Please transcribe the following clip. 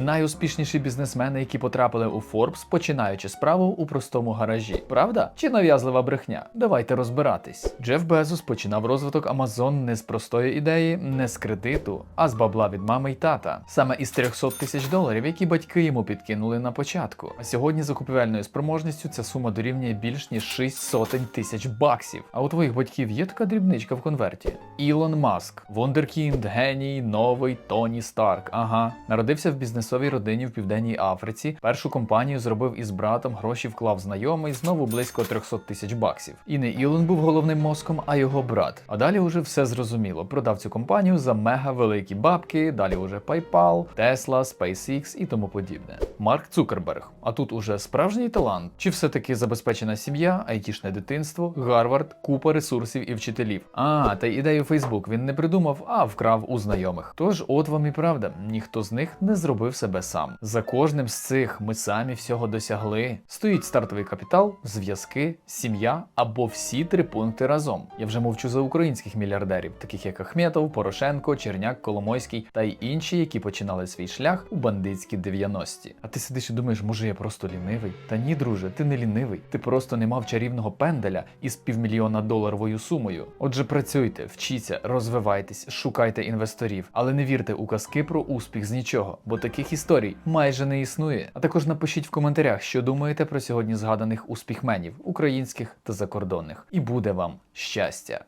Найуспішніші бізнесмени, які потрапили у Forbes, починаючи справу у простому гаражі. Правда? Чи нав'язлива брехня? Давайте розбиратись. Джеф Безос починав розвиток Amazon не з простої ідеї, не з кредиту, а з бабла від мами й тата. Саме із 300 тисяч доларів, які батьки йому підкинули на початку. А сьогодні за купівельною спроможністю ця сума дорівнює більш ніж 6 сотень тисяч баксів. А у твоїх батьків є така дрібничка в конверті? Ілон Маск, Вондеркінд, геній, новий Тоні Старк. Ага, народився в бізнесовій родині в південній Африці. Першу компанію зробив із братом, гроші вклав знайомий, знову близько 300 тисяч баксів. І не Ілон був головним мозком, а його брат. А далі уже все зрозуміло. Продав цю компанію за мега великі бабки. Далі уже PayPal, Tesla, SpaceX і тому подібне. Марк Цукерберг. А тут уже справжній талант. Чи все-таки забезпечена сім'я, айтішне дитинство, Гарвард, купа ресурсів і вчителів. А, та ідею Facebook він не придумав, а вкрав у знайомих. Тож, от вам і правда, ніхто з них не зробив себе сам. За кожним з цих ми самі всього досягли. Стоїть стартовий капітал, зв'язки, сім'я або всі три пункти разом. Я вже мовчу за українських мільярдерів, таких як Ахметов, Порошенко, Черняк, Коломойський та й інші, які починали свій шлях у бандитські 90-ті. А ти сидиш і думаєш, може я просто лінивий? Та ні, друже, ти не лінивий. Ти просто не мав чарівного пенделя із півмільйона доларовою сумою. Отже, працюйте, вчіться, розвивайтесь, шукайте інвесторів, але не вірте у казки про успіх з нічого, бо таких історій майже не існує. А також напишіть в коментарях, що думаєте про сьогодні згаданих успіхменів українських та закордонних. І буде вам щастя!